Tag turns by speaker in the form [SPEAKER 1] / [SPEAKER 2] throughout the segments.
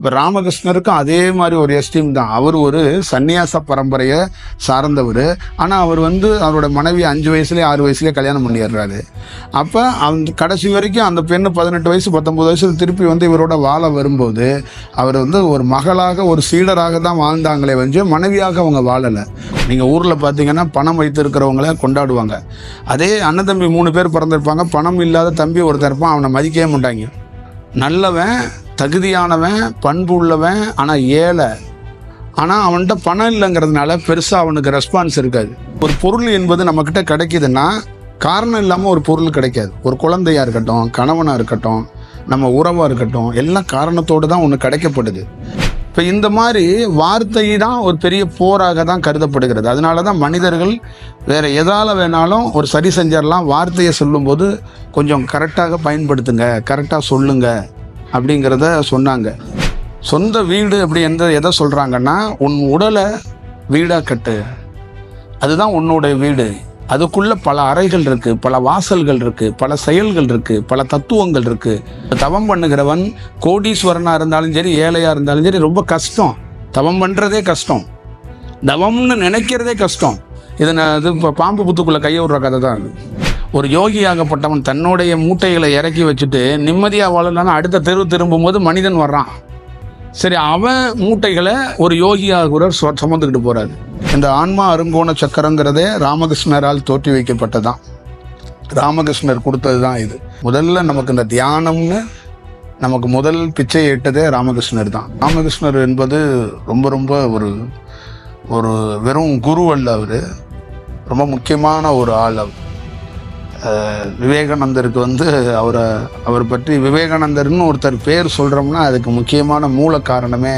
[SPEAKER 1] இப்போ ராமகிருஷ்ணருக்கும் அதே மாதிரி ஒரு எஸ்டீம் தான். அவர் ஒரு சந்நியாச பரம்பரையை சார்ந்தவர். ஆனால் அவர் வந்து அவரோட மனைவி அஞ்சு வயசுலேயே ஆறு வயசுலேயே கல்யாணம் பண்ணிடுறாரு. அப்போ அந்த கடைசி வரைக்கும் அந்த பெண்ணு பதினெட்டு வயசு பத்தொம்பது வயசு திருப்பி வந்து இவரோட வாழ வரும்போது அவர் வந்து ஒரு மகளாக ஒரு சீடராக தான் வாழ்ந்தாங்களே வந்து மனைவியாக அவங்க வாழலை. நீங்கள் ஊரில் பார்த்தீங்கன்னா பணம் வைத்திருக்கிறவங்கள கொண்டாடுவாங்க. அதே அண்ணன் தம்பி மூணு பேர் பிறந்திருப்பாங்க. பணம் இல்லாத தம்பி ஒருத்தர் இருப்பான். அவனை மதிக்கவே மாட்டாங்க. நல்லவன் தகுதியானவன் பண்பு உள்ளவன் ஆனால் ஏழை. ஆனால் அவன்கிட்ட பணம் இல்லைங்கிறதுனால பெருசாக அவனுக்கு ரெஸ்பான்ஸ் இருக்காது. ஒரு பொருள் என்பது நம்மக்கிட்ட கிடைக்குதுன்னா காரணம் இல்லாமல் ஒரு பொருள் கிடைக்காது. ஒரு குழந்தையாக இருக்கட்டும் கணவனாக இருக்கட்டும் நம்ம உறவாக இருக்கட்டும் எல்லாம் காரணத்தோடு தான் ஒன்று கிடைக்கப்படுது. இப்போ இந்த மாதிரி வார்த்தை தான் ஒரு பெரிய போராக தான் கருதப்படுகிறது. அதனால தான் மனிதர்கள் வேறு எதால் வேணாலும் ஒரு சரி செஞ்சிடலாம். வார்த்தையை சொல்லும்போது கொஞ்சம் கரெக்டாக பயன்படுத்துங்க கரெக்டாக சொல்லுங்கள் அப்படிங்கிறத சொன்னாங்க. சொந்த வீடு அப்படி எந்த எதை சொல்கிறாங்கன்னா உன் உடலை வீடாக கட்டு. அதுதான் உன்னுடைய வீடு. அதுக்குள்ளே பல அறைகள் இருக்குது பல வாசல்கள் இருக்குது பல செயல்கள் இருக்குது பல தத்துவங்கள் இருக்குது தவம் பண்ணுகிறவன் கோடீஸ்வரனாக இருந்தாலும் சரி ஏழையாக இருந்தாலும் சரி ரொம்ப கஷ்டம். தவம் பண்ணுறதே கஷ்டம். தவம்னு நினைக்கிறதே கஷ்டம். இதை நான் இது இப்போ பாம்பு புத்துக்குள்ளே கையை விடுற கதை தான் அது. ஒரு யோகியாகப்பட்டவன் தன்னுடைய மூட்டைகளை இறக்கி வச்சுட்டு நிம்மதியாக வாழலான்னு அடுத்த தெரு திரும்பும்போது மனிதன் வர்றான். சரி அவன் மூட்டைகளை ஒரு யோகியாக சுமந்துக்கிட்டு போறாரு. இந்த ஆன்மா அருங்கோண சக்கரங்கிறதே ராமகிருஷ்ணரால் தோற்றி வைக்கப்பட்டதான். ராமகிருஷ்ணர் கொடுத்தது தான் இது. முதல்ல நமக்கு இந்த தியானம்னு நமக்கு முதல் பிச்சை எட்டதே ராமகிருஷ்ணர் தான் ராமகிருஷ்ணர் என்பது ரொம்ப ரொம்ப ஒரு ஒரு வெறும் குரு அல்ல அவர். ரொம்ப முக்கியமான ஒரு ஆள் அவர். விவேகானந்தருக்கு வந்து அவரை அவர் பற்றி விவேகானந்தர்னு ஒருத்தர் பேர் சொல்கிறோம்னா அதுக்கு முக்கியமான மூல காரணமே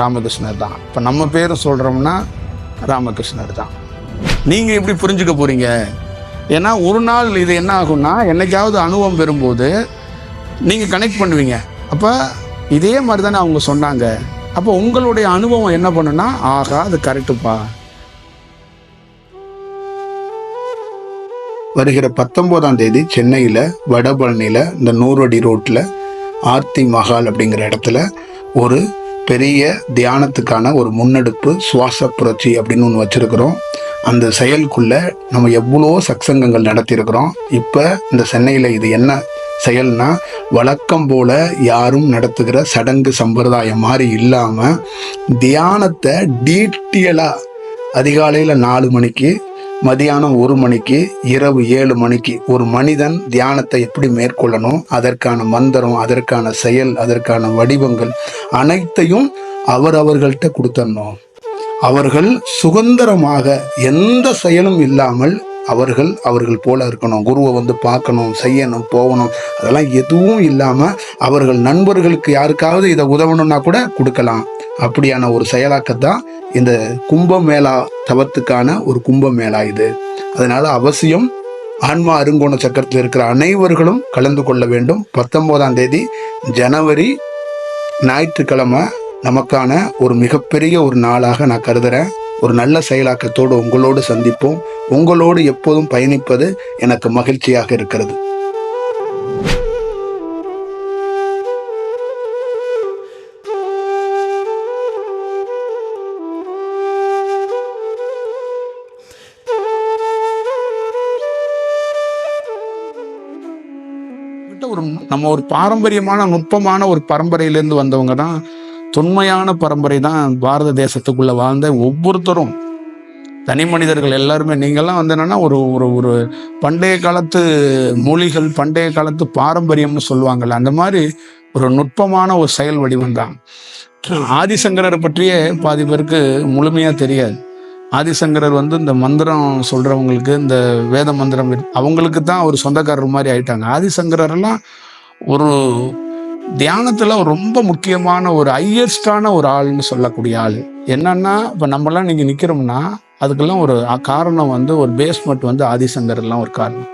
[SPEAKER 1] ராமகிருஷ்ணர் தான். இப்போ நம்ம பேர் சொல்கிறோம்னா ராமகிருஷ்ணர் தான். நீங்கள் எப்படி புரிஞ்சுக்க போகிறீங்க ஏன்னா ஒரு நாள் இது என்ன ஆகும்னா என்னைக்காவது அனுபவம் பெறும்போது நீங்கள் கனெக்ட் பண்ணுவீங்க. அப்போ இதே மாதிரி தானே அவங்க சொன்னாங்க. அப்போ உங்களுடைய அனுபவம் என்ன பண்ணுன்னா ஆகா அது கரெக்டுப்பா வருகிற பத்தொம்போதாம் தேதி சென்னையில் வடபழனியில் இந்த நூறடி ரோட்டில் ஆர்த்தி மஹால் அப்படிங்கிற இடத்துல ஒரு பெரிய தியானத்துக்கான ஒரு முன்னெடுப்பு சுவாச புரட்சி அப்படின்னு ஒன்று வச்சுருக்கிறோம். அந்த செயலுக்குள்ள நம்ம எவ்வளோ சக்சங்கங்கள் நடத்தியிருக்கிறோம். இப்போ இந்த சென்னையில் இது என்ன செயல்னா வழக்கம் போல யாரும் நடத்துகிற சடங்கு சம்பிரதாயம் மாதிரி இல்லாமல் தியானத்தை டீட்டெயிலாக அதிகாலையில் நாலு மணிக்கு மதியானம் ஒரு மணிக்கு இரவு ஏழு மணிக்கு ஒரு மனிதன் தியானத்தை எப்படி மேற்கொள்ளணும்? அதற்கான மந்திரம் அதற்கான செயல் அதற்கான வடிவங்கள் அனைத்தையும் அவர் அவர்கள்ட்ட கொடுத்துடணும் அவர்கள் சுதந்திரமாக எந்த செயலும் இல்லாமல் அவர்கள் அவர்கள் போல இருக்கணும். குருவை வந்து பார்க்கணும் செய்யணும் போகணும். அதெல்லாம் எதுவும் இல்லாமல் அவர்கள் நண்பர்களுக்கு யாருக்காவது இதை உதவணும்னா கூட கொடுக்கலாம். அப்படியான ஒரு செயலாக்கத்தான் இந்த கும்பமேளா தவத்துக்கான ஒரு கும்பமேளா இது. அதனால அவசியம் ஆன்மா அருங்கோண சக்கரத்தில் இருக்கிற அனைவர்களும் கலந்து கொள்ள வேண்டும். பத்தொன்பதாம் தேதி ஜனவரி ஞாயிற்றுக்கிழமை நமக்கான ஒரு மிகப்பெரிய ஒரு நாளாக நான் கருதுறேன். ஒரு நல்ல செயலாக்கத்தோடு உங்களோடு சந்திப்போம். உங்களோடு எப்போதும் பயணிப்பது எனக்கு மகிழ்ச்சியாக இருக்கிறது. ஒரு நம்ம ஒரு பாரம்பரியமான நுட்பமான ஒரு பரம்பரையிலேருந்து வந்தவங்க தான் தொன்மையான பரம்பரை தான் பாரத தேசத்துக்குள்ள வாழ்ந்த ஒவ்வொருத்தரும். தனி மனிதர்கள் எல்லாருமே. நீங்கள்லாம் வந்து என்னன்னா ஒரு ஒரு ஒரு பண்டைய காலத்து மொழிகள் பண்டைய காலத்து பாரம்பரியம்னு சொல்லுவாங்கள்ல அந்த மாதிரி ஒரு நுட்பமான ஒரு செயல் வடிவம் தான். ஆதிசங்கரரை பற்றியே பாதி பேருக்கு முழுமையாக தெரியாது. ஆதிசங்கரர் வந்து இந்த மந்திரம் சொல்றவங்களுக்கு இந்த வேத மந்திரம் அவங்களுக்கு தான் ஒரு சொந்தக்காரர் மாதிரி ஆயிட்டாங்க. ஆதிசங்கரெல்லாம் ஒரு தியானத்துல ரொம்ப முக்கியமான ஒரு ஹையஸ்டான ஒரு ஆள்னு சொல்லக்கூடிய ஆள். என்னன்னா இப்போ நம்மலாம் நீங்க நிக்கிறோம்னா அதுக்கெல்லாம் ஒரு காரணம் வந்து ஒரு பேஸ்மெண்ட் வந்து ஆதிசங்கர்லாம் ஒரு காரணம்.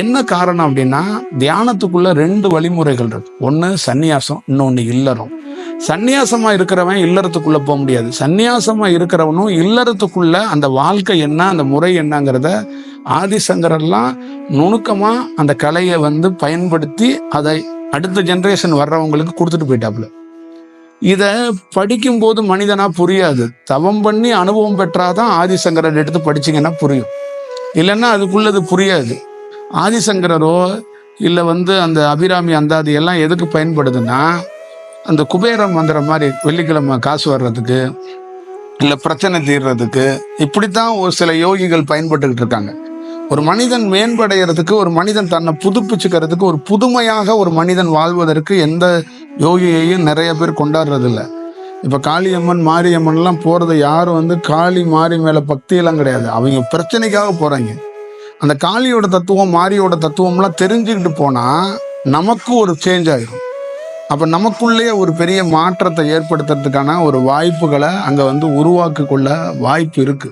[SPEAKER 1] என்ன காரணம் அப்படின்னா தியானத்துக்குள்ள ரெண்டு வழிமுறைகள் இருக்கு. ஒன்று சன்னியாசம் இன்னொன்று இல்லறம். சந்நியாசமா இருக்கிறவன் இல்லறத்துக்குள்ள போக முடியாது. சந்நியாசமா இருக்கிறவனும் இல்லறத்துக்குள்ள அந்த வாழ்க்கை என்ன அந்த முறை என்னங்கிறத ஆதிசங்கரெல்லாம் நுணுக்கமா அந்த கலையை வந்து பயன்படுத்தி அதை அடுத்த ஜென்ரேஷன் வர்றவங்களுக்கு கொடுத்துட்டு போயிட்டாப்புல. இதை படிக்கும்போது மனிதனா புரியாது. தவம் பண்ணி அனுபவம் பெற்றாதான் ஆதிசங்கரர் எடுத்து படிச்சிங்கன்னா புரியும். இல்லைன்னா அதுக்குள்ளது புரியாது. ஆதிசங்கரரோ இல்லை வந்து அந்த அபிராமி அந்தாதி எல்லாம் எதுக்கு பயன்படுதுன்னா அந்த குபேர மந்திரம் மாதிரி வெள்ளிக்கிழமை காசு வர்றதுக்கு இல்லை பிரச்சனை தீர்றதுக்கு இப்படித்தான் ஒரு சில யோகிகள் பயன்பட்டுக்கிட்டு இருக்காங்க. ஒரு மனிதன் மேம்படைகிறதுக்கு ஒரு மனிதன் தன்னை புதுப்பிச்சுக்கிறதுக்கு ஒரு புதுமையாக ஒரு மனிதன் வாழ்வதற்கு எந்த யோகியையும் நிறைய பேர் கொண்டாடுறதில்ல. இப்போ காளியம்மன் மாரியம்மன்லாம் போகிறது யாரும் வந்து காளி மாரி மேலே பக்தியெல்லாம் கிடையாது. அவங்க பிரச்சனைக்காக போகிறாங்க அந்த காளியோட தத்துவம் மாரியோட தத்துவம்லாம் தெரிஞ்சுக்கிட்டு போனால் நமக்கு ஒரு சேஞ்ச் ஆகிடும் அப்போ நமக்குள்ளேயே ஒரு பெரிய மாற்றத்தை ஏற்படுத்துறதுக்கான ஒரு வாய்ப்புகளை அங்கே வந்து உருவாக்கி கொள்ள வாய்ப்பு இருக்கு.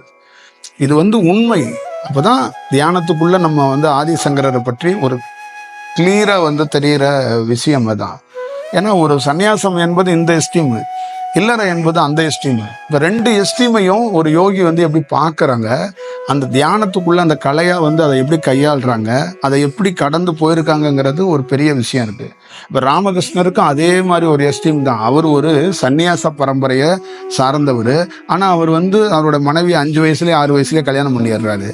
[SPEAKER 1] இது வந்து உண்மை. அப்பதான் தியானத்துக்குள்ள நம்ம வந்து ஆதிசங்கரரை பற்றி ஒரு கிளியரா வந்து தெரிகிற விஷயம் அதான் ஏன்னா ஒரு சன்னியாசம் என்பது இந்த எஸ்டீமு இல்லறை என்பது அந்த எஸ்டீம் இப்போ ரெண்டு எஸ்டீமையும் ஒரு யோகி வந்து எப்படி பார்க்குறாங்க அந்த தியானத்துக்குள்ள அந்த கலையாக வந்து அதை எப்படி கையாளுறாங்க அதை எப்படி கடந்து போயிருக்காங்கங்கிறது ஒரு பெரிய விஷயம் இருக்குது இப்போ ராமகிருஷ்ணருக்கும் அதே மாதிரி ஒரு எஸ்டீம் தான். அவர் ஒரு சந்நியாச பரம்பரையை சார்ந்தவர். ஆனால் அவர் வந்து அவரோட மனைவி அஞ்சு வயசுலேயே ஆறு வயசுலேயே கல்யாணம் பண்ணிடுறாரு.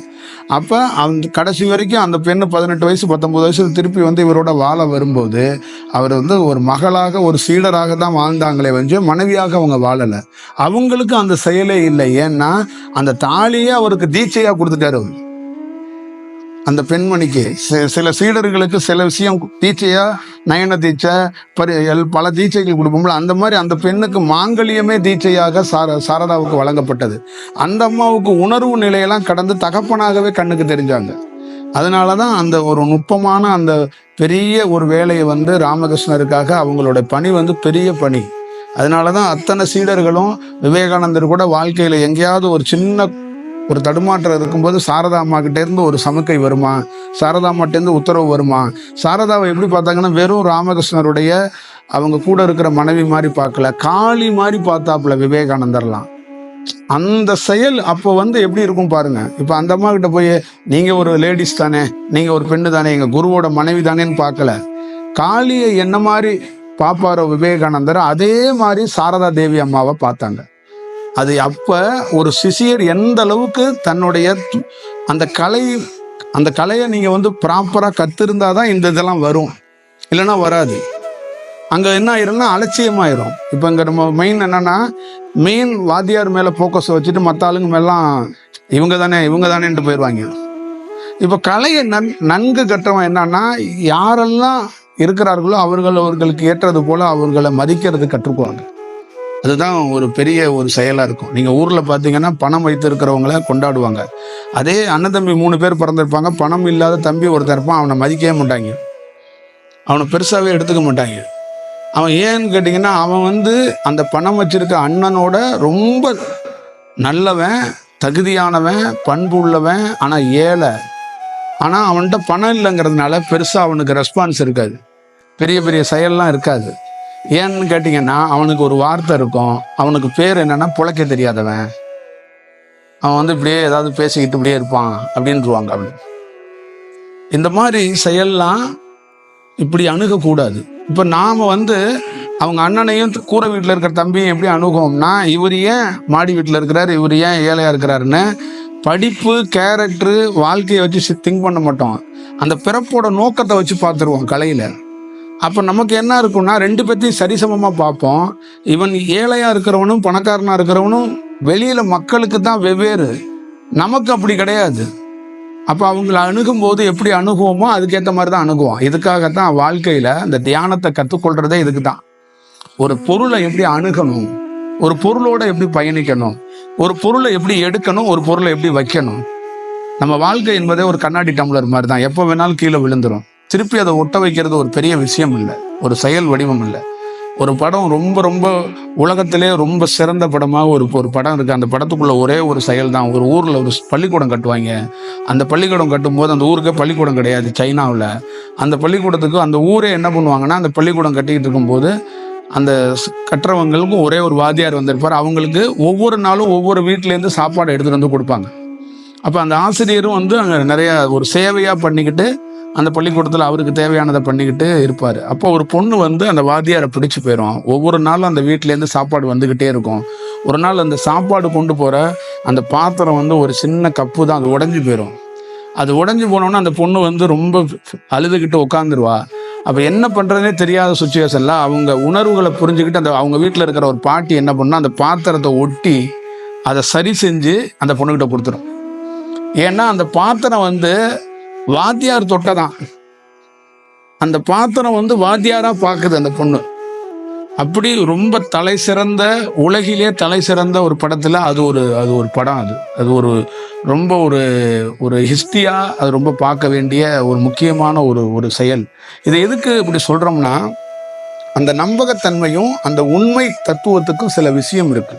[SPEAKER 1] அப்போ அந்த கடைசி வரைக்கும் அந்த பெண்ணு பதினெட்டு வயசு பத்தொன்பது வயசு திருப்பி வந்து இவரோட வாழ வரும்போது அவர் வந்து ஒரு மகளாக ஒரு சீடராக தான் வாழ்ந்தாங்களே வந்து மனைவியாக அவங்க வாழலை. அவங்களுக்கு அந்த செயலே இல்லை. ஏன்னா அந்த தாலியை அவருக்கு தீட்சையாக கொடுத்துட்டாரு அந்த பெண்மணிக்கு சில சீடர்களுக்கு சில விஷயம் தீட்சையா நயன தீட்சை பரி எல்- பல தீட்சைகள் கொடுப்போம்ல அந்த மாதிரி அந்த பெண்ணுக்கு மாங்கல்யமே தீட்சையாக சார சாரதாவுக்கு வழங்கப்பட்டது. அந்த அம்மாவுக்கு உணர்வு நிலையெல்லாம் கடந்து தகப்பனாகவே கண்ணுக்கு தெரிஞ்சாங்க. அதனால தான் அந்த ஒரு நுட்பமான அந்த பெரிய ஒரு வேலையை வந்து ராமகிருஷ்ணருக்காக அவங்களோட பணி வந்து பெரிய பணி. அதனால தான் அத்தனை சீடர்களும் விவேகானந்தர் கூட வாழ்க்கையில் எங்கேயாவது ஒரு சின்ன ஒரு தடுமாற்றம் இருக்கும்போது சாரதா அம்மா கிட்டேருந்து ஒரு சமுக்கை வருமா? சாரதா அம்மாட்டேருந்து உத்தரவு வருமா? சாரதாவை எப்படி பார்த்தாங்கன்னா வெறும் ராமகிருஷ்ணருடைய அவங்க கூட இருக்கிற மனைவி மாதிரி பார்க்கல. காளி மாதிரி பார்த்தாப்புல விவேகானந்தர்லாம். அந்த செயல் அப்போ வந்து எப்படி இருக்கும் பாருங்க. இப்போ அந்த அம்மா கிட்ட போய் நீங்க ஒரு லேடிஸ் தானே நீங்க ஒரு பெண்ணு தானே எங்க குருவோட மனைவி தானேன்னு பார்க்கல. காளியை என்ன மாதிரி பாப்பாரோ விவேகானந்தர் அதே மாதிரி சாரதா தேவி அம்மாவை பார்த்தாங்க. அது அப்ப ஒரு சிசியர் எந்த அளவுக்கு தன்னுடைய அந்த கலை அந்த கலையை நீங்க வந்து ப்ராப்பரா கத்திருந்தாதான் இந்த இதெல்லாம் வரும். இல்லைன்னா வராது. அங்க என்ன ஆயிரும்னா அலட்சியமாயிரும். இப்போ இங்க நம்ம மெயின் என்னன்னா மெயின் வாத்தியார் மேல போக்கஸ் வச்சுட்டு மற்ற ஆளுங்க மேலாம் இவங்க தானே இவங்க தானேன்ட்டு போயிடுவாங்க இப்போ கலையை நன் நன்கு கற்றவன் என்னன்னா யாரெல்லாம் இருக்கிறார்களோ அவர்கள் அவர்களுக்கு ஏற்றது போல அவர்களை மதிக்கிறது கற்றுக்குவாங்க அதுதான் ஒரு பெரிய ஒரு செயலாக இருக்கும். நீங்கள் ஊரில் பார்த்தீங்கன்னா பணம் வைத்திருக்கிறவங்கள கொண்டாடுவாங்க. அதே அண்ணன் தம்பி மூணு பேர் பிறந்திருப்பாங்க. பணம் இல்லாத தம்பி ஒருத்தன் இருப்பான். அவனை மதிக்கவே மாட்டாங்க. அவனை பெருசாகவே எடுத்துக்க மாட்டாங்க. அவன் ஏன்னு கேட்டிங்கன்னா அவன் வந்து அந்த பணம் வச்சிருக்க அண்ணனோட ரொம்ப நல்லவன் தகுதியானவன் பண்பு உள்ளவன் ஆனால் ஏழை. ஆனால் அவன்கிட்ட பணம் இல்லைங்கிறதுனால பெருசாக அவனுக்கு ரெஸ்பான்ஸ் இருக்காது. பெரிய பெரிய செயல்லாம் இருக்காது. ஏன்னு கேட்டிங்கன்னா அவனுக்கு ஒரு வார்த்தை இருக்கும். அவனுக்கு பேர் என்னென்னா புழைக்க தெரியாதவன். அவன் வந்து இப்படியே ஏதாவது பேசிக்கிட்டு இப்படியே இருப்பான் அப்படின்ருவாங்க அவன். இந்த மாதிரி செயல்லாம் இப்படி அணுகக்கூடாது. இப்போ நாம் வந்து அவங்க அண்ணனையும் கூரை வீட்டில் இருக்கிற தம்பியும் எப்படி அணுகுவோம்னா இவர் ஏன் மாடி வீட்டில் இருக்கிறார் இவர் ஏன் ஏழையாக இருக்கிறாருன்னு படிப்பு கேரக்டரு வாழ்க்கையை வச்சு திங்க் பண்ண மாட்டோம். அந்த பிறப்போட நோக்கத்தை வச்சு பார்த்துருவோம் கலையில். அப்போ நமக்கு என்ன இருக்கும்னா ரெண்டு பேர்த்தையும் சரிசமமாக பார்ப்போம். இவன் ஏழையாக இருக்கிறவனும் பணக்காரனாக இருக்கிறவனும் வெளியில் மக்களுக்கு தான் வெவ்வேறு. நமக்கு அப்படி கிடையாது. அப்போ அவங்கள அணுகும்போது எப்படி அணுகுவோமோ அதுக்கேற்ற மாதிரி தான் அணுகுவோம். இதுக்காகத்தான் வாழ்க்கையில் இந்த தியானத்தை கற்றுக்கொள்றதே இதுக்கு தான். ஒரு பொருளை எப்படி அணுகணும்? ஒரு பொருளோடு எப்படி பயணிக்கணும்? ஒரு பொருளை எப்படி எடுக்கணும்? ஒரு பொருளை எப்படி வைக்கணும்? நம்ம வாழ்க்கை என்பதே ஒரு கண்ணாடி டம்ளர் மாதிரி தான். எப்போ வேணாலும் கீழே விழுந்துடும் திருப்பி அதை ஒட்ட வைக்கிறது ஒரு பெரிய விஷயம் இல்லை. ஒரு செயல் வடிவம் இல்லை. ஒரு படம் ரொம்ப ரொம்ப உலகத்திலே ரொம்ப சிறந்த படமாக ஒரு ஒரு படம் இருக்குது அந்த படத்துக்குள்ள ஒரே ஒரு செயல் தான் ஒரு ஊரில் ஒரு பள்ளிக்கூடம் கட்டுவாங்க. அந்த பள்ளிக்கூடம் கட்டும்போது அந்த ஊருக்கே பள்ளிக்கூடம் கிடையாது சைனாவில். அந்த பள்ளிக்கூடத்துக்கு அந்த ஊரே என்ன பண்ணுவாங்கன்னா அந்த பள்ளிக்கூடம் கட்டிக்கிட்டு இருக்கும்போது அந்த ஸ்- கட்டுறவங்களுக்கும் ஒரே ஒரு வாத்தியார் வந்திருப்பார். அவங்களுக்கு ஒவ்வொரு நாளும் ஒவ்வொரு வீட்டிலேருந்து சாப்பாடு எடுத்துகிட்டு வந்து கொடுப்பாங்க. அப்போ அந்த ஆசிரியரும் வந்து அங்கே நிறையா ஒரு சேவையாக பண்ணிக்கிட்டு அந்த பள்ளிக்கூடத்தில் அவருக்கு தேவையானதை பண்ணிக்கிட்டு இருப்பார். அப்போ ஒரு பொண்ணு வந்து அந்த வாத்தியாரை பிடிச்சி போயிடும் ஒவ்வொரு நாளும் அந்த வீட்டிலேருந்து சாப்பாடு வந்துக்கிட்டே இருக்கும். ஒரு நாள் அந்த சாப்பாடு கொண்டு போகிற அந்த பாத்திரம் வந்து ஒரு சின்ன கப்பு தான் அது உடஞ்சி போயிடும் அது உடஞ்சி போனோன்னா அந்த பொண்ணு வந்து ரொம்ப அழுதுகிட்டு உட்காந்துருவா அப்போ என்ன பண்ணுறதுனே தெரியாத சுச்சுவேஷனில் அவங்க உணர்வுகளை புரிஞ்சுக்கிட்டு அந்த அவங்க வீட்டில் இருக்கிற ஒரு பாட்டி என்ன பண்ணால் அந்த பாத்திரத்தை ஒட்டி அதை சரி செஞ்சு அந்த பொண்ணுக்கிட்ட கொடுத்துரும். ஏன்னா அந்த பாத்திரம் வந்து வாத்தியார் தொட்டதான். அந்த பாத்திரம் வந்து வாத்தியாரா பார்க்குது அந்த பொண்ணு. அப்படி ரொம்ப தலை சிறந்த உலகிலே தலை சிறந்த ஒரு படத்துல அது ஒரு அது ஒரு படம் அது. அது ஒரு ரொம்ப ஒரு ஒரு ஹிஸ்டியா அது ரொம்ப பார்க்க வேண்டிய ஒரு முக்கியமான ஒரு ஒரு செயல். இது எதுக்கு இப்படி சொல்றோம்னா அந்த நம்பகத்தன்மையும் அந்த உண்மை தத்துவத்துக்கும் சில விஷயம் இருக்கு.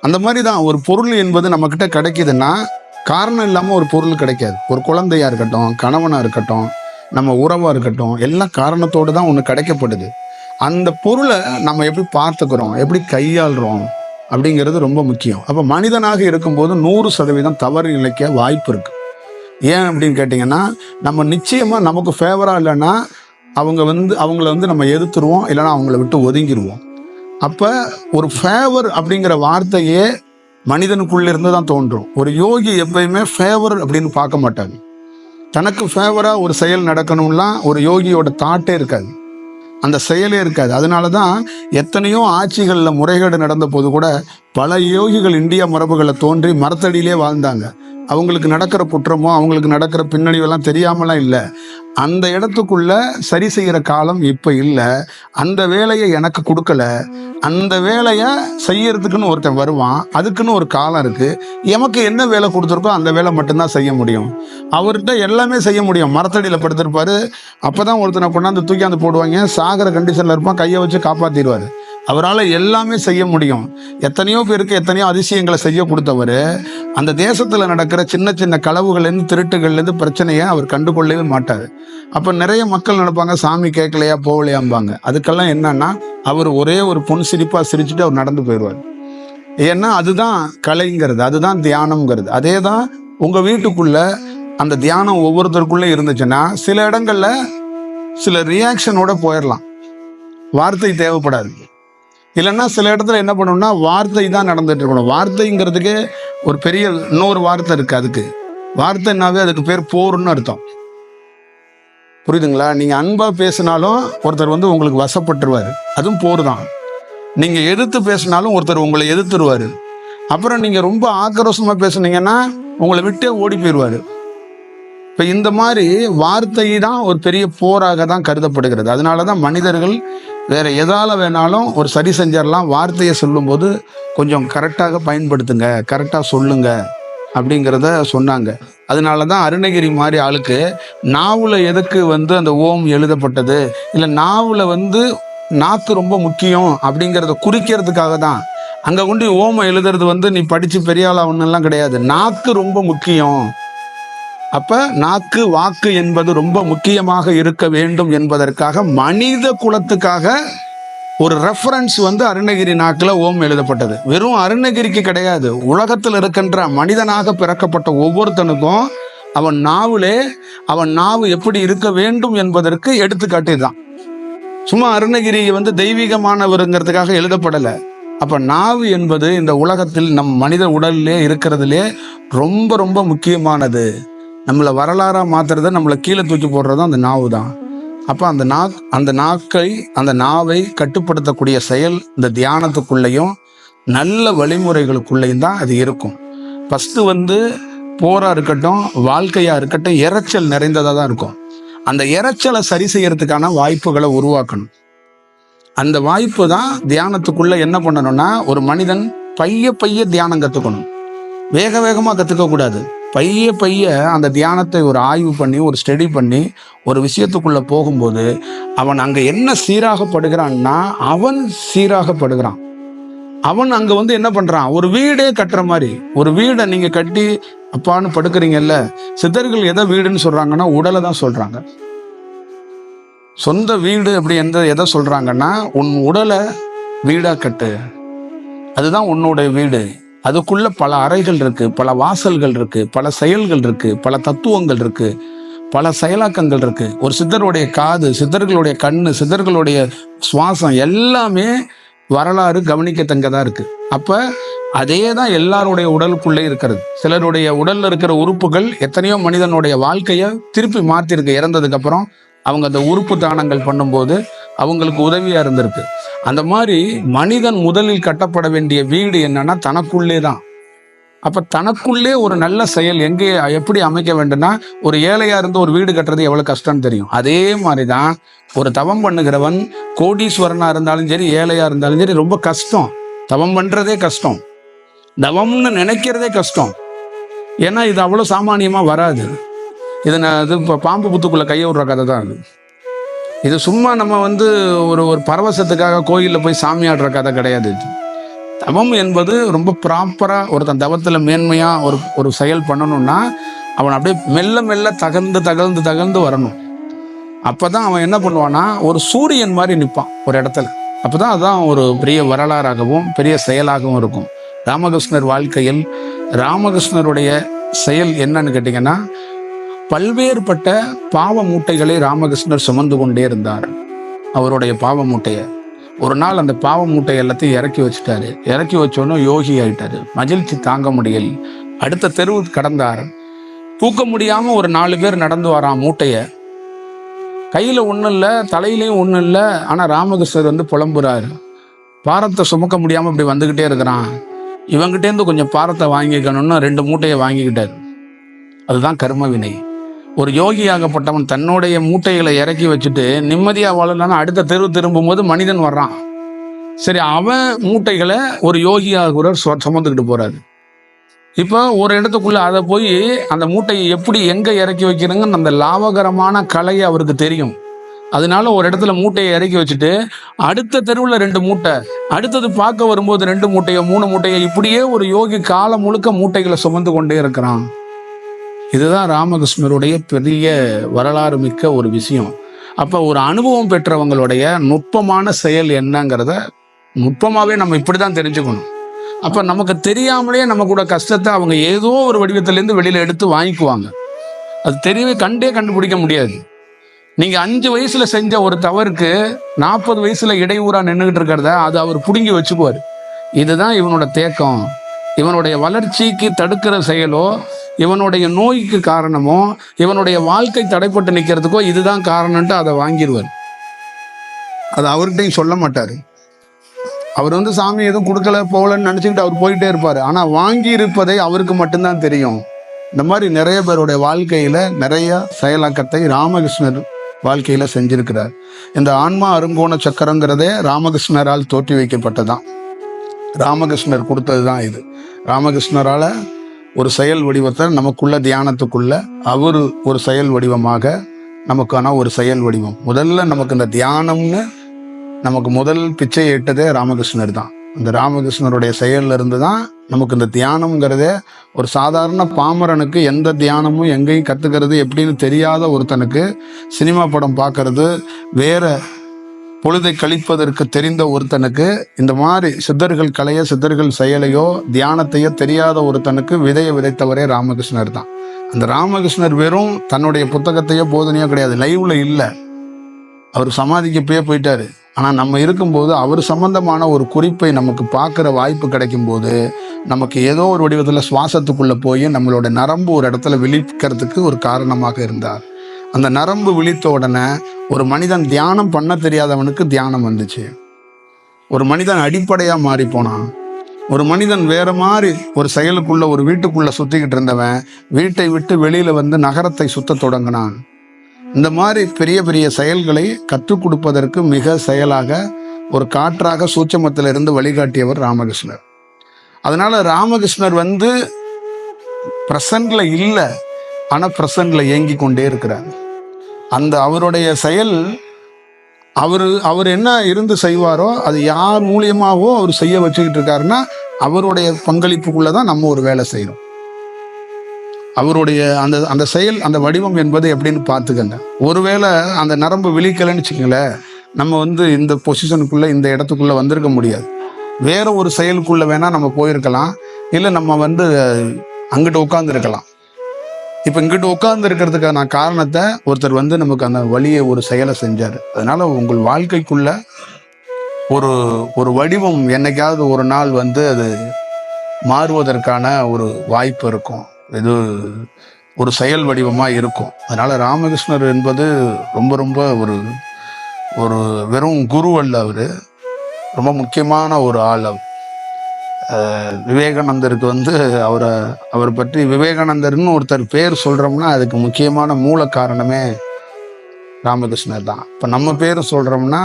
[SPEAKER 1] அந்த மாதிரி தான் ஒரு பொருள் என்பது நம்மக்கிட்ட கிடைக்குதுன்னா காரணம் இல்லாமல் ஒரு பொருள் கிடைக்காது. ஒரு குழந்தையாக இருக்கட்டும் கணவனாக இருக்கட்டும் நம்ம உறவாக இருக்கட்டும் எல்லாம் காரணத்தோடு தான் ஒன்று கிடைக்கப்படுது. அந்த பொருளை நம்ம எப்படி பார்த்துக்கிறோம் எப்படி கையாளுறோம் அப்படிங்கிறது ரொம்ப முக்கியம். அப்போ மனிதனாக இருக்கும்போது நூறு சதவீதம் தவறு நிலைக்க வாய்ப்பு இருக்குது ஏன் அப்படின்னு கேட்டிங்கன்னா நம்ம நிச்சயமாக நமக்கு ஃபேவராக இல்லைன்னா அவங்க வந்து அவங்கள வந்து நம்ம எதிர்த்துருவோம் இல்லைன்னா அவங்கள விட்டு ஒதுங்கிடுவோம் அப்போ ஒரு ஃபேவர் அப்படிங்கிற வார்த்தையே மனிதனுக்குள்ளிருந்து தான் தோன்றும். ஒரு யோகி எப்பயுமே ஃபேவர் அப்படின்னு பார்க்க மாட்டாங்க. தனக்கு ஃபேவராக ஒரு செயல் நடக்கணும்லாம் ஒரு யோகியோட தாட்டே இருக்காது. அந்த செயலே இருக்காது. அதனால தான் எத்தனையோ ஆட்சிகளில் முறைகேடு நடந்த போது கூட பல யோகிகள் இந்தியா மரபுகளை தோன்றி மரத்தடியிலே வாழ்ந்தாங்க. அவங்களுக்கு நடக்கிற குற்றமோ அவங்களுக்கு நடக்கிற பின்னணிவெல்லாம் தெரியாமலாம் இல்லை. அந்த இடத்துக்குள்ள சரி செய்கிற காலம் இப்போ இல்லை. அந்த வேலையை எனக்கு கொடுக்கல. அந்த வேலையை செய்யறதுக்குன்னு ஒருத்தன் வருவான். அதுக்குன்னு ஒரு காலம் இருக்குது எமக்கு என்ன வேலை கொடுத்துருக்கோ அந்த வேலை மட்டும்தான் செய்ய முடியும். அவர்கிட்ட எல்லாமே செய்ய முடியும். மரத்தடியில் படுத்துருப்பார். அப்போ தான் ஒருத்தனை கொண்டாந்து தூக்கியாந்து போடுவாங்க. சாகிற கண்டிஷனில் இருப்பான். கையை வச்சு காப்பாற்றிடுவார் அவரால் எல்லாமே செய்ய முடியும். எத்தனையோ பேருக்கு எத்தனையோ அதிசயங்களை செய்ய கொடுத்தவர் அந்த தேசத்தில் நடக்கிற சின்ன சின்ன களவுகள்லேருந்து திருட்டுகள்லேருந்து பிரச்சனையை அவர் கண்டுகொள்ளவே மாட்டார். அப்போ நிறைய மக்கள் நினைப்பாங்க சாமி கேட்கலையா போகலையாம்பாங்க. அதுக்கெல்லாம் என்னன்னா அவர் ஒரே ஒரு பொன் சிரிப்பாக சிரிச்சுட்டு அவர் நடந்து போயிடுவார். ஏன்னா அதுதான் கலைங்கிறது அதுதான் தியானம்ங்கிறது. அதே தான் உங்கள் வீட்டுக்குள்ள அந்த தியானம் ஒவ்வொருத்தருக்குள்ளே இருந்துச்சுன்னா சில இடங்களில் சில ரியாக்ஷனோட போயிடலாம். வார்த்தை தேவைப்படாது. இல்லைன்னா சில இடத்துல என்ன பண்ணணும்னா வார்த்தை தான் நடந்துட்டு இருக்கணும். வார்த்தைங்கிறதுக்கு ஒரு பெரிய இன்னொரு வார்த்தை இருக்கு அதுக்கு. வார்த்தைனாவே அதுக்கு பேர் போர்னு அர்த்தம். புரியுதுங்களா? நீங்க அன்பா பேசினாலும் ஒருத்தர் வந்து உங்களுக்கு வசப்பட்டுருவார். அதுவும் போர் தான். நீங்க எதிர்த்து பேசினாலும் ஒருத்தர் உங்களை எதிர்த்துருவாரு. அப்புறம் நீங்க ரொம்ப ஆக்ரோஷமா பேசுனீங்கன்னா உங்களை விட்டே ஓடி போயிடுவாரு இப்போ இந்த மாதிரி வார்த்தை தான் ஒரு பெரிய போராக தான் கருதப்படுகிறது. அதனால தான் மனிதர்கள் வேறு எதால் வேணாலும் ஒரு சரி செஞ்சிடலாம் வார்த்தையை சொல்லும்போது கொஞ்சம் கரெக்டாக பயன்படுத்துங்க கரெக்டாக சொல்லுங்க அப்படிங்கிறத சொன்னாங்க. அதனால தான் அருணகிரி மாதிரி ஆளுக்கு நாவில் எதுக்கு வந்து அந்த ஓம் எழுதப்பட்டது? இல்லை நாவில் வந்து நாக்கு ரொம்ப முக்கியம் அப்படிங்கிறத குறிக்கிறதுக்காக தான் அங்கே கொண்டு ஓமம் எழுதுறது வந்து நீ படித்து பெரிய ஒன்றுலாம் கிடையாது. நாக்கு ரொம்ப முக்கியம். அப்ப நாக்கு வாக்கு என்பது ரொம்ப முக்கியமாக இருக்க வேண்டும் என்பதற்காக மனித குலத்துக்காக ஒரு ரெஃபரன்ஸ் வந்து அருணகிரி நாக்கில் ஓம் எழுதப்பட்டது. வெறும் அருணகிரிக்கு கிடையாது. உலகத்தில் இருக்கின்ற மனிதனாக பிறக்கப்பட்ட ஒவ்வொருத்தனுக்கும் அவன் நாவிலே அவன் நாவு எப்படி இருக்க வேண்டும் என்பதற்கு எடுத்துக்காட்டு தான் சும்மா அருணகிரி வந்து தெய்வீகமானவருங்கிறதுக்காக எழுதப்படலை. அப்ப நாவு என்பது இந்த உலகத்தில் நம் மனித உடலிலே இருக்கிறதுலே ரொம்ப ரொம்ப முக்கியமானது. நம்மளை வரலாறாக மாத்துறத நம்மளை கீழே தூக்கி போடுறதும் அந்த நாவு தான் அப்போ அந்த நா அந்த நாக்கை அந்த நாவை கட்டுப்படுத்தக்கூடிய செயல் இந்த தியானத்துக்குள்ளேயும் நல்ல வழிமுறைகளுக்குள்ளேயும் தான் அது இருக்கும். ஃபஸ்ட்டு வந்து போராக இருக்கட்டும் வாழ்க்கையாக இருக்கட்டும் இரைச்சல் நிறைந்ததாக தான் இருக்கும். அந்த இரைச்சலை சரி செய்யறதுக்கான வாய்ப்புகளை உருவாக்கணும். அந்த வாய்ப்பு தான் தியானத்துக்குள்ள என்ன பண்ணணும்னா ஒரு மனிதன் பைய பைய தியானம் கற்றுக்கணும் வேக வேகமாக கற்றுக்கக்கூடாது பைய பைய அந்த தியானத்தை ஒரு ஆய்வு பண்ணி ஒரு ஸ்டடி பண்ணி ஒரு விஷயத்துக்குள்ளே போகும்போது அவன் அங்கே என்ன சீராகப்படுகிறான்னா அவன் சீராகப்படுகிறான். அவன் அங்கே வந்து என்ன பண்ணுறான் ஒரு வீடே கட்டுற மாதிரி. ஒரு வீடை நீங்கள் கட்டி அப்பான்னு படுக்கிறீங்கல்ல சித்தர்கள் எதை வீடுன்னு சொல்கிறாங்கன்னா உடலை தான் சொல்கிறாங்க சொந்த வீடு அப்படி எந்த எதை சொல்கிறாங்கன்னா உன் உடலை வீடாக கட்டு. அதுதான் உன்னோட வீடு. அதுக்குள்ள பல அறைகள் இருக்கு பல வாசல்கள் இருக்கு பல செயல்கள் இருக்கு பல தத்துவங்கள் இருக்கு பல செயலாக்கங்கள் இருக்கு. ஒரு சித்தருடைய காது சித்தர்களுடைய கண்ணு சித்தர்களுடைய சுவாசம் எல்லாமே வரலாறு கவனிக்கத்தங்கதா இருக்கு. அப்ப அதே தான் எல்லாருடைய உடலுக்குள்ளே இருக்கிறது. சிலருடைய உடல்ல இருக்கிற உறுப்புகள் எத்தனையோ மனிதனுடைய வாழ்க்கையை திருப்பி மாத்திருக்கு இறந்ததுக்கு அப்புறம். அவங்க அந்த உறுப்பு தானங்கள் பண்ணும்போது அவங்களுக்கு உதவியா இருந்திருக்கு. அந்த மாதிரி மனிதன் முதலில் கட்டப்பட வேண்டிய வீடு என்னன்னா தனக்குள்ளே தான். அப்ப தனக்குள்ளே ஒரு நல்ல செயல் எங்கே எப்படி அமைக்க வேண்டும்னா ஒரு ஏழையா இருந்து ஒரு வீடு கட்டுறது எவ்வளவு கஷ்டம்னு தெரியும். அதே மாதிரிதான் ஒரு தவம் பண்ணுகிறவன் கோடீஸ்வரனா இருந்தாலும் சரி ஏழையா இருந்தாலும் சரி ரொம்ப கஷ்டம். தவம் பண்றதே கஷ்டம். தவம்னு நினைக்கிறதே கஷ்டம். ஏன்னா இது அவ்வளோ சாமானியமா வராது. இது நான் இது இப்போ பாம்பு புத்துக்குள்ள கையை விடுற கதை தான் அது. இது சும்மா நம்ம வந்து ஒரு ஒரு பரவசத்துக்காக கோயிலில் போய் சாமி ஆடுற கதை கிடையாது தவம் என்பது ரொம்ப ப்ராப்பராக ஒருத்தன் தவத்தில் மேன்மையாக ஒரு ஒரு செயல் பண்ணணும்னா அவன் அப்படியே மெல்ல மெல்ல தகர்ந்து தகர்ந்து தகர்ந்து வரணும். அப்போ தான் அவன் என்ன பண்ணுவான்னா ஒரு சூரியன் மாதிரி நிற்பான் ஒரு இடத்துல. அப்போ தான் அதுதான் ஒரு பெரிய வரலாறாகவும் பெரிய செயலாகவும் இருக்கும். ராமகிருஷ்ணர் வாழ்க்கையில் ராமகிருஷ்ணருடைய செயல் என்னன்னு கேட்டிங்கன்னா பல்வேறுபட்ட பாவ மூட்டைகளை ராமகிருஷ்ணர் சுமந்து கொண்டே இருந்தார். அவருடைய பாவ மூட்டையை ஒரு நாள் அந்த பாவ மூட்டை எல்லாத்தையும் இறக்கி வச்சுட்டாரு. இறக்கி வச்சோன்னே யோகி ஆயிட்டாரு. மகிழ்ச்சி தாங்க முடியல. அடுத்த தெருவு கடந்தார். தூக்க முடியாம ஒரு நாலு பேர் நடந்து வரான் மூட்டைய. கையில ஒன்றும் இல்லை தலையிலையும் ஒன்றும் இல்லை. ஆனால் ராமகிருஷ்ணர் வந்து புலம்புறாரு. பாரத்தை சுமக்க முடியாம இப்படி வந்துகிட்டே இருக்கிறான். இவங்கிட்டேருந்து கொஞ்சம் பாரத்தை வாங்கிக்கணும்னு ரெண்டு மூட்டையை வாங்கிக்கிட்டாரு. அதுதான் கர்ம வினை. ஒரு யோகியாகப்பட்டவன் தன்னுடைய மூட்டைகளை இறக்கி வச்சுட்டு நிம்மதியாக வாழலான்னு அடுத்த தெருவு திரும்பும் போது மனிதன் வர்றான். சரி அவன் மூட்டைகளை ஒரு யோகியாகிறவர் சும- சுமந்துக்கிட்டு போறாரு. இப்போ ஒரு இடத்துக்குள்ள அதை போய் அந்த மூட்டையை எப்படி எங்கே இறக்கி வைக்கிறதுங்கன்னு அந்த லாபகரமான கலையை அவருக்கு தெரியும். அதனால ஒரு இடத்துல மூட்டையை இறக்கி வச்சுட்டு அடுத்த தெருவில் ரெண்டு மூட்டை அடுத்தது பார்க்க வரும்போது ரெண்டு மூட்டையோ மூணு மூட்டையோ இப்படியே ஒரு யோகி காலம் முழுக்க மூட்டைகளை சுமந்து கொண்டே இருக்கிறான். இதுதான் ராமகிருஷ்ணருடைய பெரிய வரலாறு மிக்க ஒரு விஷயம். அப்போ ஒரு அனுபவம் பெற்றவங்களுடைய நுட்பமான செயல் என்னங்கிறத நுட்பமாகவே நம்ம இப்படி தான் தெரிஞ்சுக்கணும். அப்போ நமக்கு தெரியாமலே நம்ம கூட கஷ்டத்தை அவங்க ஏதோ ஒரு வடிவத்திலேருந்து வெளியில் எடுத்து வாங்கிக்குவாங்க. அது தெரியவே கண்டே கண்டுபிடிக்க முடியாது. நீங்கள் அஞ்சு வயசில் செஞ்ச ஒரு தவறுக்கு நாற்பது வயசில் இடையூறாக நின்றுக்கிட்டு இருக்கிறத அது அவர் பிடுங்கி வச்சுக்குவார். இதுதான் இவனோட தேக்கம். இவனுடைய வளர்ச்சிக்கு தடுக்கிற செயலோ இவனுடைய நோய்க்கு காரணமோ இவனுடைய வாழ்க்கை தடைப்பட்டு நிற்கிறதுக்கோ இதுதான் காரணம்ட்டு அதை வாங்கிடுவார் அது அவர்கிட்டையும் சொல்ல மாட்டார். அவர் வந்து சாமி எதுவும் கொடுக்கல போகலன்னு நினச்சிக்கிட்டு அவர் போயிட்டே இருப்பார். ஆனால் வாங்கி இருப்பதை அவருக்கு மட்டும்தான் தெரியும். இந்த மாதிரி நிறைய பேருடைய வாழ்க்கையில் நிறைய செயலாக்கத்தை ராமகிருஷ்ணர் வாழ்க்கையில் செஞ்சிருக்கிறார். இந்த ஆன்மா அருங்கோண சக்கரங்கிறதே ராமகிருஷ்ணரால் தோற்றி வைக்கப்பட்டதான் ராமகிருஷ்ணர் கொடுத்தது தான் இது. ராமகிருஷ்ணரால் ஒரு செயல் வடிவத்தை நமக்குள்ள தியானத்துக்குள்ள அவர் ஒரு செயல் வடிவமாக நமக்கான ஒரு செயல் வடிவம். முதல்ல நமக்கு இந்த தியானம்னு நமக்கு முதல் பிச்சை இட்டதே ராமகிருஷ்ணர் தான். இந்த ராமகிருஷ்ணருடைய செயல்ல இருந்து தான் நமக்கு இந்த தியானம்ங்கிறதே ஒரு சாதாரண பாமரனுக்கு எந்த தியானமும் எங்கேயும் கத்துக்கிறது எப்படின்னு தெரியாத ஒருத்தனுக்கு சினிமா படம் பார்க்கறது வேற பொழுதை கழிப்பதற்கு தெரிந்த ஒருத்தனுக்கு இந்த மாதிரி சித்தர்கள் கலைய சித்தர்கள் செயலையோ தியானத்தையோ தெரியாத ஒருத்தனுக்கு விதையை விதைத்தவரே ராமகிருஷ்ணர் தான். அந்த ராமகிருஷ்ணர் வெறும் தன்னுடைய புத்தகத்தையோ போதனையோ கிடையாது. லைவ்ல இல்லை. அவர் சமாதிக்கு போய் போயிட்டாரு. ஆனால் நம்ம இருக்கும்போது அவர் சம்பந்தமான ஒரு குறிப்பை நமக்கு பார்க்குற வாய்ப்பு கிடைக்கும் போது நமக்கு ஏதோ ஒரு வடிவத்தில் சுவாசத்துக்குள்ளே போய் நம்மளோட நரம்பு ஒரு இடத்துல விழிக்கிறதுக்கு ஒரு காரணமாக இருந்தார். அந்த நரம்பு விழித்த உடனே ஒரு மனிதன் தியானம் பண்ண தெரியாதவனுக்கு தியானம் வந்துச்சு. ஒரு மனிதன் அடிப்படையாக மாறி போனான் ஒரு மனிதன் வேற மாதிரி ஒரு செயலுக்குள்ள ஒரு வீட்டுக்குள்ள சுத்திக்கிட்டு இருந்தவன் வீட்டை விட்டு வெளியில வந்து நகரத்தை சுத்த தொடங்கினான். இந்த மாதிரி பெரிய பெரிய செயல்களை கற்றுக் கொடுப்பதற்கு மிக செயலாக ஒரு காற்றாக சூட்சமத்தில் இருந்து வழிகாட்டியவர் ராமகிருஷ்ணர். அதனால ராமகிருஷ்ணர் வந்து பிரசன்ட்ல இல்லை ஆனால் பிரசன்ட்ல இயங்கி கொண்டே இருக்கிறார். அந்த அவருடைய செயல் அவர் அவர் என்ன இருந்து செய்வாரோ அது யார் மூலியமாகவோ அவர் செய்ய வச்சுக்கிட்டு இருக்காருன்னா அவருடைய பங்களிப்புக்குள்ள தான் நம்ம ஒரு வேலை செய்கிறோம் அவருடைய அந்த அந்த செயல் அந்த வடிவம் என்பது எப்படின்னு பார்த்துக்கங்க. ஒருவேளை அந்த நரம்பு விழிக்கலைன்னு வச்சுக்கங்களேன் நம்ம வந்து இந்த பொசிஷனுக்குள்ளே இந்த இடத்துக்குள்ளே வந்திருக்க முடியாது. வேற ஒரு செயலுக்குள்ளே வேணால் நம்ம போயிருக்கலாம். இல்லை நம்ம வந்து அங்கிட்ட உட்காந்துருக்கலாம் இப்போ இங்கிட்டு உட்கார்ந்து இருக்கிறதுக்கான காரணத்தை ஒருத்தர் வந்து நமக்கு அந்த வழியை ஒரு செயலை செஞ்சார். அதனால உங்கள் வாழ்க்கைக்குள்ள ஒரு ஒரு வடிவம் என்னைக்காவது ஒரு நாள் வந்து அது மாறுவதற்கான ஒரு வாய்ப்பு இருக்கும். இது ஒரு செயல் வடிவமாக இருக்கும். அதனால் ராமகிருஷ்ணர் என்பது ரொம்ப ரொம்ப ஒரு ஒரு வெறும் குரு அல்ல அவர். ரொம்ப முக்கியமான ஒரு ஆள் அவர். விவேகானந்தருக்கு வந்து அவரை அவர் பற்றி விவேகானந்தர்னு ஒருத்தர் பேர் சொல்கிறோம்னா அதுக்கு முக்கியமான மூல காரணமே ராமகிருஷ்ணர் தான். இப்போ நம்ம பேர் சொல்கிறோம்னா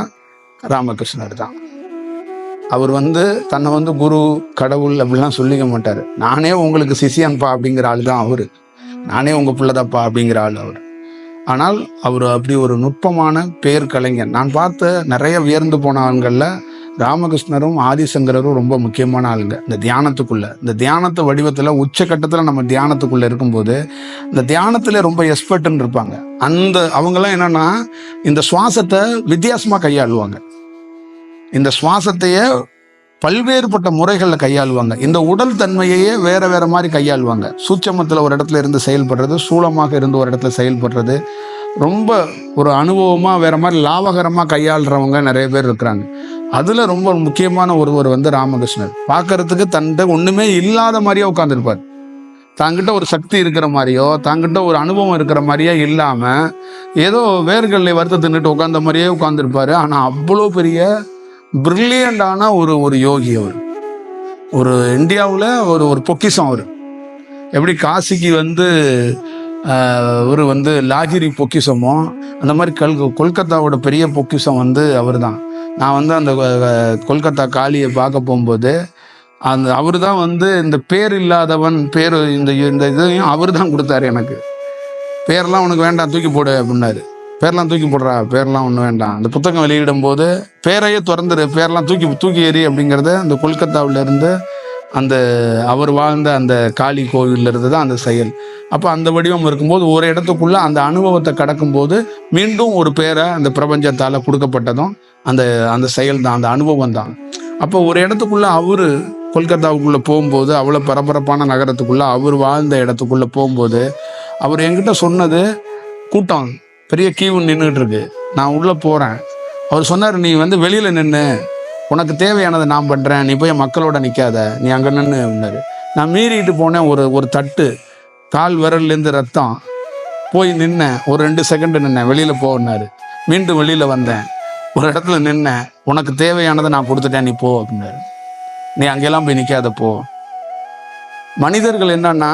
[SPEAKER 1] ராமகிருஷ்ணர் தான். அவர் வந்து தன்னை வந்து குரு கடவுள் அப்படிலாம் சொல்லிக்க மாட்டார். நானே உங்களுக்கு சிசியன்பா அப்படிங்கிற ஆள் தான் அவர். நானே உங்கள் பிள்ளைதாப்பா அப்படிங்கிற ஆள் அவர். ஆனால் அவர் அப்படி ஒரு நுட்பமான பேர் கலைஞர். நான் பார்த்த நிறைய உயர்ந்து போன ஆண்களில் ராமகிருஷ்ணரும் ஆதிசங்கரரும் ரொம்ப முக்கியமான ஆளுங்க. இந்த தியானத்துக்குள்ள. இந்த தியானத்து வடிவத்தில் உச்சக்கட்டத்தில் நம்ம தியானத்துக்குள்ள இருக்கும்போது இந்த தியானத்துல ரொம்ப எக்ஸ்பர்ட்னு இருப்பாங்க. அந்த அவங்கெல்லாம் என்னன்னா இந்த சுவாசத்தை வித்தியாசமாக கையாளுவாங்க. இந்த சுவாசத்தையே பல்வேறுபட்ட முறைகளில் கையாளுவாங்க. இந்த உடல் தன்மையையே வேற வேற மாதிரி கையாளுவாங்க. சூட்சமத்தில் ஒரு இடத்துல இருந்து செயல்படுறது சூலமாக இருந்து ஒரு இடத்துல செயல்படுறது ரொம்ப ஒரு அனுபவமாக வேற மாதிரி லாபகரமாக கையாளுறவங்க நிறைய பேர் இருக்கிறாங்க. அதில் ரொம்ப முக்கியமான ஒருவர் வந்து ராமகிருஷ்ணர். பார்க்கறதுக்கு தன்கிட்ட ஒன்றுமே இல்லாத மாதிரியே உட்காந்துருப்பார் தாங்கிட்ட ஒரு சக்தி இருக்கிற மாதிரியோ தாங்கிட்ட ஒரு அனுபவம் இருக்கிற மாதிரியே இல்லாமல் ஏதோ வேர்களில் வருத்த தின்னுட்டு உட்காந்த மாதிரியே உட்காந்துருப்பாரு ஆனால் அவ்வளோ பெரிய பிரில்லியண்டான ஒரு ஒரு யோகி அவர். ஒரு இந்தியாவில் ஒரு ஒரு பொக்கிஷம் அவர். எப்படி காசிக்கு வந்து ஒரு வந்து லாகிரி பொக்கிஷமோ அந்த மாதிரி கல் கொல்கத்தாவோட பெரிய பொக்கிஷம் வந்து அவர் தான் நான் வந்து அந்த கொல்கத்தா காளியை பார்க்க போகும்போது அந்த அவர் தான் வந்து இந்த பேர் இல்லாதவன் பேர் இந்த இந்த இதையும் அவர் தான் கொடுத்தாரு எனக்கு. பேர்லாம் உனக்கு வேண்டாம் தூக்கி போடு அப்படின்னாரு. பேர்லாம் தூக்கி போடுறா பேர்லாம் ஒன்றும் வேண்டாம். அந்த புத்தகம் வெளியிடும் போது பேரையே திறந்துரு பேர்லாம் தூக்கி தூக்கி எறி அப்படிங்கிறத அந்த கொல்கத்தாவிலேருந்து அந்த அவர் வாழ்ந்த அந்த காளி கோவிலிருந்து இருந்து தான் அந்த செயல். அப்போ அந்த வடிவம் இருக்கும்போது ஒரு இடத்துக்குள்ளே அந்த அனுபவத்தை கடக்கும்போது மீண்டும் ஒரு பேரை அந்த பிரபஞ்சத்தால் கொடுக்கப்பட்டதும் அந்த அந்த செயல் தான் அந்த அனுபவம் தான் அப்போ ஒரு இடத்துக்குள்ள அவர் கொல்கத்தாவுக்குள்ளே போகும்போது அவ்வளோ பரபரப்பான நகரத்துக்குள்ளே அவர் வாழ்ந்த இடத்துக்குள்ளே போகும்போது அவர் என்கிட்ட சொன்னது கூட்டம் பெரிய கீவு நின்றுட்டு இருக்கு. நான் உள்ளே போகிறேன் அவர் சொன்னார் நீ வந்து வெளியில் நின்று உனக்கு தேவையானதை நான் பண்ணுறேன் நீ போய் மக்களோட நிற்காத நீ அங்கே நின்று நான் மீறிட்டு போனேன் ஒரு ஒரு தட்டு. கால் விரல்லேருந்து ரத்தம். போய் நின்னேன் ஒரு ரெண்டு செகண்டு நின்னேன் வெளியில் போனாரு மீண்டும் வெளியில் வந்தேன். ஒரு இடத்துல நின்னேன் உனக்கு தேவையானதை நான் கொடுத்துட்டேன் நீ போ அப்படின்னாரு. நீ அங்கெல்லாம் போய் நிற்காத போ. மனிதர்கள் என்னன்னா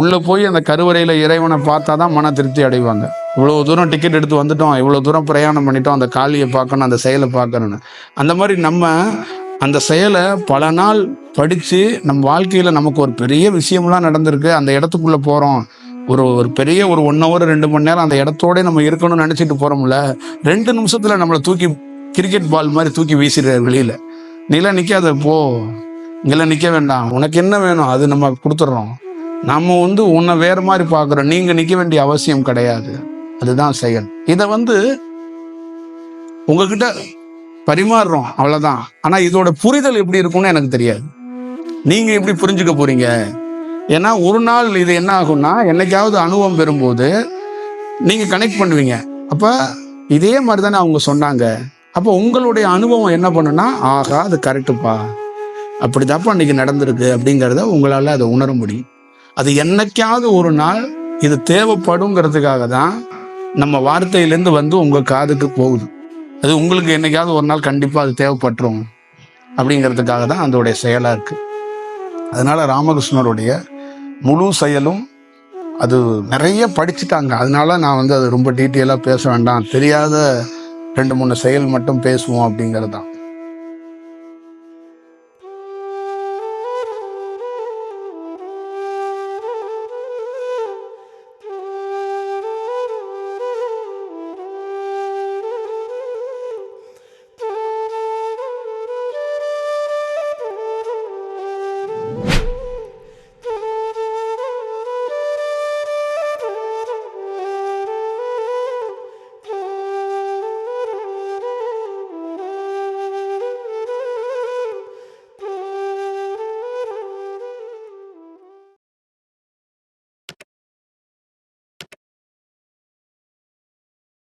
[SPEAKER 1] உள்ளே போய் அந்த கருவறையில் இறைவனை பார்த்தா தான் மன திருப்தி அடைவாங்க. இவ்வளோ தூரம் டிக்கெட் எடுத்து வந்துட்டோம் இவ்வளோ தூரம் பிரயாணம் பண்ணிட்டோம் அந்த காளியை பார்க்கணும் அந்த செயலை பார்க்கணும்னு. அந்த மாதிரி நம்ம அந்த செயலை பல நாள் படித்து நம்ம வாழ்க்கையில் நமக்கு ஒரு பெரிய விஷயம்லாம் நடந்திருக்கு. அந்த இடத்துக்குள்ளே போகிறோம் ஒரு ஒரு பெரிய ஒரு ஒன் ஹவர் ரெண்டு மணி நேரம் அந்த இடத்தோட நம்ம இருக்கணும்னு நினைச்சிட்டு போறோம்ல ரெண்டு நிமிஷத்துல நம்மளை தூக்கி கிரிக்கெட் பால் மாதிரி தூக்கி வீசிடுற வெளியில. நீலாம் நிக்காத போ இங்கெல்லாம் நிக்க வேண்டாம். உனக்கு என்ன வேணும்? அது நம்ம கொடுத்துட்றோம். நம்ம வந்து உன்னை வேற மாதிரி பார்க்குறோம். நீங்க நிக்க வேண்டிய அவசியம் கிடையாது. அதுதான் செயல். இதை வந்து உங்ககிட்ட பரிமாறுறோம். அவ்வளவுதான். ஆனா இதோட புரிதல் எப்படி இருக்கும்னு எனக்கு தெரியாது. நீங்க எப்படி புரிஞ்சுக்க போறீங்க? ஏன்னா ஒரு நாள் இது என்ன ஆகும்னா என்னைக்காவது அனுபவம் பெறும்போது நீங்க கனெக்ட் பண்ணுவீங்க. அப்ப இதே மாதிரி தானே அவங்க சொன்னாங்க. அப்போ உங்களுடைய அனுபவம் என்ன பண்ணுன்னா ஆகா அது கரெக்டுப்பா அப்படிதாப்பா அன்னைக்கு நடந்திருக்கு. அப்படிங்கிறத உங்களால அதை உணர முடியும். அது என்னைக்காவது ஒரு நாள் இது தேவைப்படுங்கிறதுக்காக தான் நம்ம வார்த்தையிலேருந்து வந்து உங்கள் காதுக்கு போகுது. அது உங்களுக்கு என்னைக்காவது ஒரு நாள் கண்டிப்பாக அது தேவைப்பட்டுரும். அப்படிங்கிறதுக்காக தான் அதோடைய செயலாக இருக்குது அதனால ராமகிருஷ்ணருடைய முழு செயலும் அது நிறைய படிச்சுட்டாங்க. அதனால நான் வந்து அது ரொம்ப டீட்டெயிலாக பேச வேண்டாம். தெரியாத ரெண்டு மூணு செயல் மட்டும் பேசுவோம் அப்படிங்கிறது தான்